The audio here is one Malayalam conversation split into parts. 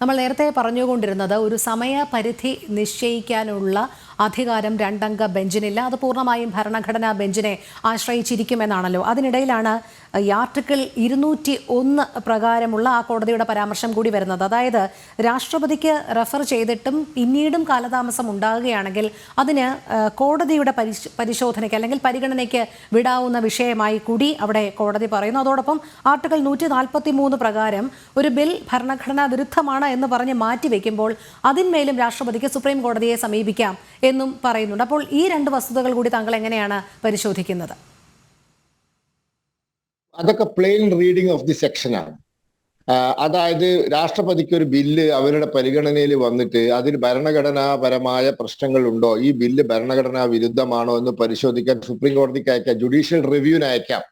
നമ്മൾ നേരത്തെ പറഞ്ഞുകൊണ്ടിരുന്നത് ഒരു സമയപരിധി നിശ്ചയിക്കാനുള്ള അധികാരം രണ്ടംഗ ബെഞ്ചിനില്ല. അത് പൂർണമായും ഭരണഘടനാ ബെഞ്ചിനെ ആശ്രയിച്ചിരിക്കുമെന്നാണല്ലോ. അതിനിടയിലാണ് ഈ ആർട്ടിക്കിൾ ഇരുന്നൂറ്റി ഒന്ന് പ്രകാരമുള്ള ആ കോടതിയുടെ പരാമർശം കൂടി വരുന്നത്. അതായത് രാഷ്ട്രപതിക്ക് റെഫർ ചെയ്തിട്ടും പിന്നീടും കാലതാമസം ഉണ്ടാകുകയാണെങ്കിൽ അതിന് കോടതിയുടെ പരിശോധനയ്ക്ക് അല്ലെങ്കിൽ പരിഗണനയ്ക്ക് വിടാവുന്ന വിഷയമായി കൂടി അവിടെ കോടതി പറയുന്നു. അതോടൊപ്പം ആർട്ടിക്കിൾ നൂറ്റി നാൽപ്പത്തി മൂന്ന് പ്രകാരം ഒരു ബിൽ ഭരണഘടനാ വിരുദ്ധമാണ് എന്ന് പറഞ്ഞ് മാറ്റിവെക്കുമ്പോൾ അതിന്മേലും രാഷ്ട്രപതിക്ക് സുപ്രീം കോടതിയെ സമീപിക്കാം എന്നും പറയുന്നുണ്ട്. അപ്പോൾ ഈ രണ്ട് വസ്തുതകൾ കൂടി താങ്കൾ എങ്ങനെയാണ് പരിശോധിക്കുന്നത്? അതൊക്കെ പ്ലെയിൻ റീഡിങ് ഓഫ് ദി സെക്ഷനാണ് അതായത് രാഷ്ട്രപതിക്ക് ഒരു ബില്ല് അവരുടെ പരിഗണനയിൽ വന്നിട്ട് അതിൽ ഭരണഘടനാപരമായ പ്രശ്നങ്ങൾ ഉണ്ടോ? ഈ ബില്ല് ഭരണഘടനാ വിരുദ്ധമാണോ എന്ന് പരിശോധിക്കാൻ സുപ്രീം കോടതിക്ക് അയക്കാം ജുഡീഷ്യൽ റിവ്യൂവിന് അയക്കാം.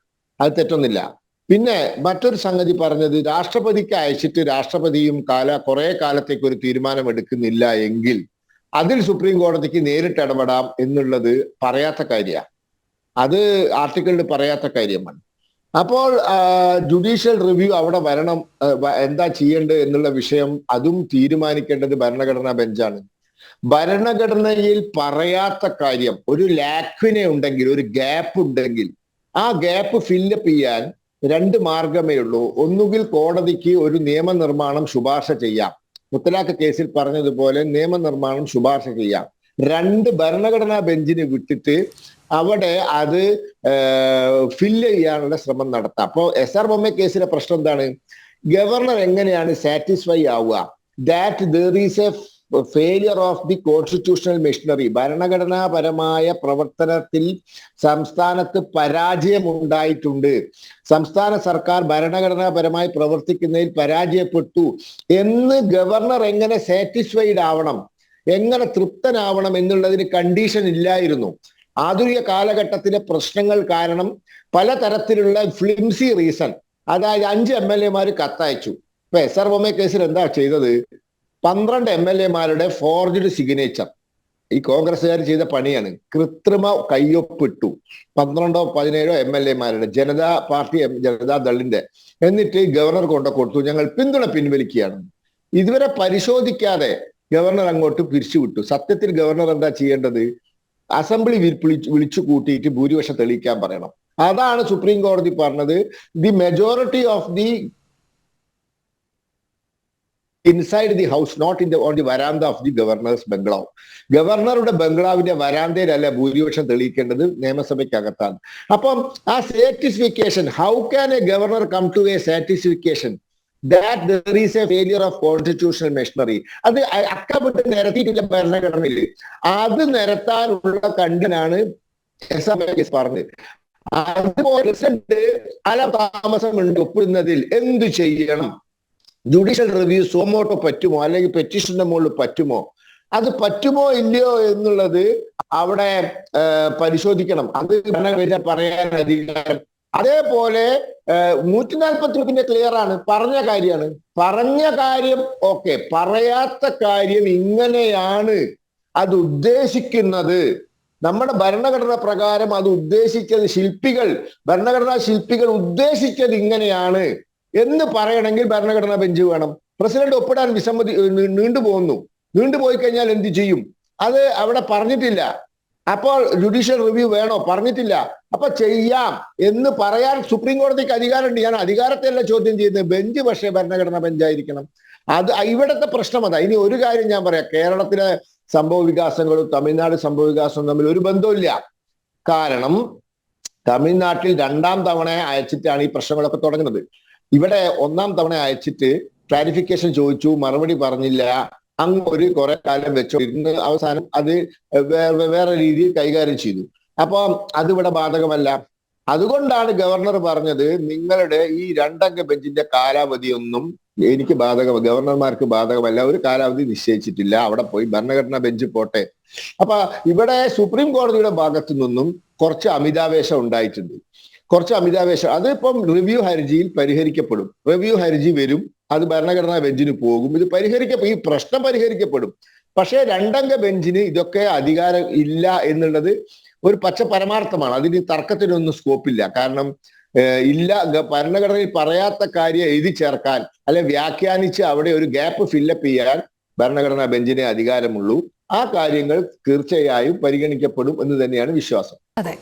അത് തെറ്റൊന്നില്ല പിന്നെ മറ്റൊരു സംഗതി പറഞ്ഞത് രാഷ്ട്രപതിക്ക് അയച്ചിട്ട് രാഷ്ട്രപതിയും കാല കുറെ കാലത്തേക്ക് ഒരു തീരുമാനം എടുക്കുന്നില്ല എങ്കിൽ അതിൽ സുപ്രീം കോടതിക്ക് നേരിട്ട് ഇടപെടാം എന്നുള്ളത് പറയാത്ത കാര്യമാണ്. അത് ആർട്ടിക്കിളിൽ പറയാത്ത കാര്യമാണ്. അപ്പോൾ ജുഡീഷ്യൽ റിവ്യൂ അവിടെ വരണം എന്താ ചെയ്യേണ്ടത് എന്നുള്ള വിഷയം അതും തീരുമാനിക്കേണ്ടത് ഭരണഘടനാ ബെഞ്ചാണ്. ഭരണഘടനയിൽ പറയാത്ത കാര്യം ഒരു ലാക്വിനെ ഉണ്ടെങ്കിൽ ഒരു ഗ്യാപ്പ് ഉണ്ടെങ്കിൽ ആ ഗ്യാപ്പ് ഫില്ലപ്പ് ചെയ്യാൻ രണ്ട് മാർഗമേ ഉള്ളൂ. ഒന്നുകിൽ കോടതിക്ക് ഒരു നിയമനിർമ്മാണം ശുപാർശ ചെയ്യാം. മുത്തലാഖ് കേസിൽ പറഞ്ഞതുപോലെ നിയമനിർമ്മാണം ശുപാർശ ചെയ്യാം. രണ്ട് ഭരണഘടനാ ബെഞ്ചിന് വിട്ടിട്ട് അവിടെ അത് ഫില്ല് ചെയ്യാനുള്ള ശ്രമം നടത്താം. അപ്പോ എസ് ആർ ബൊമ്മ കേസിലെ പ്രശ്നം എന്താണ്? ഗവർണർ എങ്ങനെയാണ് സാറ്റിസ്ഫൈ ആവുക? That there is a failure of the constitutional machinery ഭരണഘടനാപരമായ പ്രവർത്തനത്തിൽ സംസ്ഥാനത്ത് പരാജയം ഉണ്ടായിട്ടുണ്ട് സംസ്ഥാന സർക്കാർ ഭരണഘടനാപരമായി പ്രവർത്തിക്കുന്നതിൽ പരാജയപ്പെട്ടു. എന്ന് ഗവർണർ എങ്ങനെ സാറ്റിസ്ഫൈഡ് ആവണം? എങ്ങനെ തൃപ്തനാവണം എന്നുള്ളതിന് കണ്ടീഷൻ ഇല്ലായിരുന്നു. ആധുനിക കാലഘട്ടത്തിലെ പ്രശ്നങ്ങൾ കാരണം പലതരത്തിലുള്ള ഫ്ലിംസി റീസൺ അതായത് അഞ്ച് എം എൽ എമാർ കത്തയച്ചു. ഇപ്പൊ എസ് ആർ ബൊമ്മ കേസിൽ എന്താ ചെയ്തത്? പന്ത്രണ്ട് എം എൽ എമാരുടെ ഫോർജ്ഡ് സിഗ്നേച്ചർ ഈ കോൺഗ്രസ്സുകാർ ചെയ്ത പണിയാണ്. കൃത്രിമ കയ്യൊപ്പിട്ടു. പന്ത്രണ്ടോ പതിനേഴോ എം എൽ എമാരുടെ ജനതാ പാർട്ടി ജനതാദളിന്റെ ജനതാ എന്നിട്ട് ഗവർണർ കൊണ്ട കൊടുത്തു. ഞങ്ങൾ പിന്തുണ പിൻവലിക്കുകയാണ്. ഇതുവരെ പരിശോധിക്കാതെ ഗവർണർ അങ്ങോട്ട് പിരിച്ചുവിട്ടു. സത്യത്തിൽ ഗവർണർ എന്താ ചെയ്യേണ്ടത്? അസംബ്ലി വിളിച്ചു കൂട്ടിയിട്ട് ഭൂരിപക്ഷം തെളിയിക്കാൻ പറയണം. അതാണ് സുപ്രീം കോടതി പറഞ്ഞത്. The majority of the inside the house not in the on the verandah of the governor's bungalow ഗവർണറുടെ ബംഗ്ലാവിന്റെ വരാന്തയിലല്ല ഭൂരിപക്ഷം തെളിയിക്കേണ്ടത് നിയമസഭയ്ക്കകത്താണ്. അപ്പം ആ satisfaction how can a governor come to a satisfaction that there is a failure of constitutional machinery അത് അക്കപ്പെട്ട് നിരത്തിയിട്ടില്ല ഭരണഘടനയിൽ അത് നിരത്താനുള്ള കണ്ടനാണ് എസ് എം എസ് പറഞ്ഞത്. അതുപോലെ പല താമസമുണ്ട് ഒപ്പിടുന്നതിൽ. എന്ത് ചെയ്യണം? ജുഡീഷ്യൽ റിവ്യൂ സോമോട്ടോ പറ്റുമോ? അല്ലെങ്കിൽ പെറ്റീഷന്റെ മുകളിൽ പറ്റുമോ? അത് പറ്റുമോ ഇല്ലയോ എന്നുള്ളത് അവിടെ പരിശോധിക്കണം. അത് പറയാൻ അധികാരം അതേപോലെ നൂറ്റി നാൽപ്പത്തി പിന്നെ ക്ലിയർ ആണ്. പറഞ്ഞ കാര്യമാണ്. പറഞ്ഞ കാര്യം ഓക്കെ പറയാത്ത കാര്യം ഇങ്ങനെയാണ്. അത് ഉദ്ദേശിക്കുന്നത്. നമ്മുടെ ഭരണഘടന പ്രകാരം അത് ഉദ്ദേശിച്ചത് ശില്പികൾ. ഭരണഘടനാ ശില്പികൾ ഉദ്ദേശിച്ചത് ഇങ്ങനെയാണ്. എന്ന് പറയണമെങ്കിൽ ഭരണഘടനാ ബെഞ്ച് വേണം. പ്രസിഡന്റ് ഒപ്പിടാൻ വിസമ്മതി നീണ്ടുപോകുന്നു. നീണ്ടുപോയി കഴിഞ്ഞാൽ എന്ത് ചെയ്യും? അത് അവിടെ പറഞ്ഞിട്ടില്ല. അപ്പോൾ ജുഡീഷ്യൽ റിവ്യൂ വേണോ? പറഞ്ഞിട്ടില്ല. അപ്പൊ ചെയ്യാം എന്ന് പറയാൻ സുപ്രീം കോടതിക്ക് അധികാരമുണ്ട്. ഞാൻ അധികാരത്തെയല്ല ചോദ്യം ചെയ്യുന്നത്. ബെഞ്ച് പക്ഷേ ഭരണഘടനാ ബെഞ്ചായിരിക്കണം അത് ഇവിടത്തെ പ്രശ്നം അതാ. ഇനി ഒരു കാര്യം ഞാൻ പറയാം. കേരളത്തിലെ സംഭവ വികാസങ്ങളും തമിഴ്നാട് സംഭവ വികാസവും തമ്മിൽ ഒരു ബന്ധമില്ല കാരണം തമിഴ്നാട്ടിൽ രണ്ടാം തവണ അയച്ചിട്ടാണ് ഈ പ്രശ്നങ്ങളൊക്കെ തുടങ്ങുന്നത്. ഇവിടെ ഒന്നാം തവണ അയച്ചിട്ട് ക്ലാരിഫിക്കേഷൻ ചോദിച്ചു. മറുപടി പറഞ്ഞില്ല. അങ്ങ് ഒരു കുറെ കാലം വെച്ചോണ്ടിരുന്ന് അവസാനം അത് വേറെ രീതിയിൽ കൈകാര്യം ചെയ്തു. അപ്പൊ അതിവിടെ ബാധകമല്ല. അതുകൊണ്ടാണ് ഗവർണർ പറഞ്ഞത് നിങ്ങളുടെ ഈ രണ്ടംഗ ബെഞ്ചിന്റെ കാലാവധിയൊന്നും എനിക്ക് ബാധക ഗവർണർമാർക്ക് ബാധകമല്ല ഒരു കാലാവധി നിശ്ചയിച്ചിട്ടില്ല. അവിടെ പോയി ഭരണഘടനാ ബെഞ്ച് പോട്ടെ. അപ്പൊ ഇവിടെ സുപ്രീം കോടതിയുടെ ഭാഗത്തു നിന്നും കുറച്ച് അമിതാവേശം ഉണ്ടായിട്ടുണ്ട്. കുറച്ച് അമിതാവേശം അതിപ്പം റിവ്യൂ ഹർജിയിൽ പരിഹരിക്കപ്പെടും. റിവ്യൂ ഹർജി വരും. അത് ഭരണഘടനാ ബെഞ്ചിന് പോകും. ഇത് പരിഹരിക്കപ്പെടും ഈ പ്രശ്നം പരിഹരിക്കപ്പെടും. പക്ഷേ രണ്ടംഗ ബെഞ്ചിന് ഇതൊക്കെ അധികാരം ഇല്ല എന്നുള്ളത് ഒരു പച്ച പരമാർത്ഥമാണ്. അതിന് തർക്കത്തിനൊന്നും സ്കോപ്പില്ല. കാരണം ഇല്ല ഭരണഘടനയിൽ പറയാത്ത കാര്യം എഴുതി ചേർക്കാൻ അല്ലെ വ്യാഖ്യാനിച്ച് അവിടെ ഒരു ഗ്യാപ്പ് ഫില്ലപ്പ് ചെയ്യാൻ ഭരണഘടനാ ബെഞ്ചിനെ അധികാരമുള്ളൂ. ആ കാര്യങ്ങൾ തീർച്ചയായും പരിഗണിക്കപ്പെടും എന്ന് തന്നെയാണ് വിശ്വാസം. അതെ.